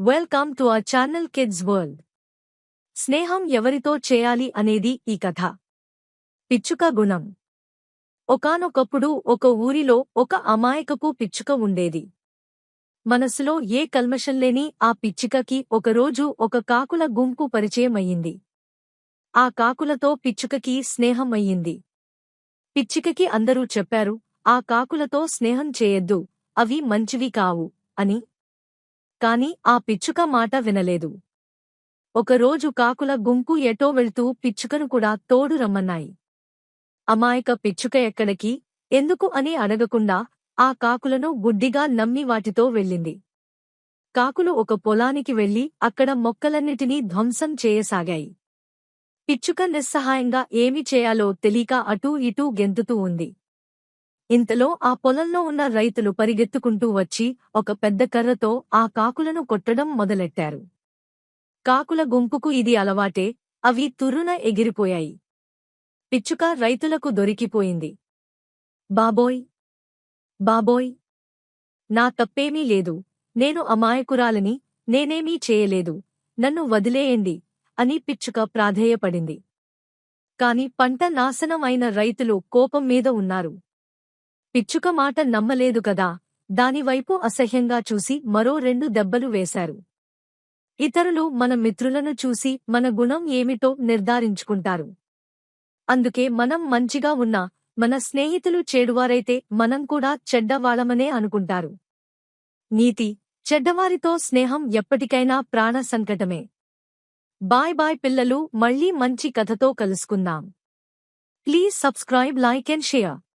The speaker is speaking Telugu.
Welcome to our channel kids world స్నేహం ఎవరితో చేయాలి అనేది ఈ కథ. పిచ్చుక గుణం. ఒకానొకప్పుడు ఒక ఊరిలో ఒక అమాయకపు పిచ్చుక ఉండేది. మనసులో ఏ కల్మషం లేని ఆ పిచ్చుకకి ఒకరోజు ఒక కాకుల గుంపు పరిచయమయ్యింది. ఆ కాకులతో పిచ్చుకకి స్నేహం అయ్యింది పిచ్చుకకి అందరూ చెప్పారు ఆ కాకులతో స్నేహం చేయొద్దు అవి మంచివి కావు అని కాని ఆ పిచ్చుక మాట వినలేదు. ఒకరోజు కాకుల గుంపు ఎటో వెళ్తూ పిచ్చుకను కూడా తోడు రమ్మన్నాయి. అమాయక పిచ్చుక ఎక్కడికి? ఎందుకు అని అడగకుండా ఆ కాకులను గుడ్డిగా నమ్మి వాటితో వెళ్ళింది. కాకులు ఒక పొలానికి వెళ్ళి అక్కడ మొక్కలన్నిటినీ ధ్వంసం చేయసాగాయి. పిచ్చుక నిస్సహాయంగా ఏమి చేయాలో తెలియక అటూ ఇటూ గెంతుతూ ఉంది. ఇంతలో ఆ పొలంలో ఉన్న రైతులు పరిగెత్తుకుంటూ వచ్చి ఒక పెద్ద కర్రతో ఆ కాకులను కొట్టడం మొదలెట్టారు. కాకుల గుంపుకు ఇది అలవాటే అవి తుర్రున ఎగిరిపోయాయి. పిచ్చుక రైతులకు దొరికిపోయింది. బాబోయ్! బాబోయ్! నా తప్పేమీ లేదు. నేను అమాయకురాలని నేనేమీ చేయలేదు. నన్ను వదిలేయండి అని పిచ్చుక ప్రాధేయపడింది. కాని పంట నాశనం అయిన రైతులు కోపం మీద ఉన్నారు. పిచ్చుక మాట నమ్మలేదు కదా దానివైపు అసహ్యంగా చూసి మరో రెండు దెబ్బలు వేశారు. ఇతరులు మన మిత్రులను చూసి మన గుణం ఏమిటో నిర్ధారించుకుంటారు. అందుకే మనం మంచిగా ఉన్నా మన స్నేహితులు చెడువారైతే మనం కూడా చెడ్డవాళ్ళమనే అనుకుంటారు. నీతి చెడ్డవారితో స్నేహం ఎప్పటికైనా ప్రాణ సంకటమే. బాయ్ బాయ్ పిల్లలు మళ్ళీ మంచి కథతో కలుసుకుందాం. Please subscribe like and share.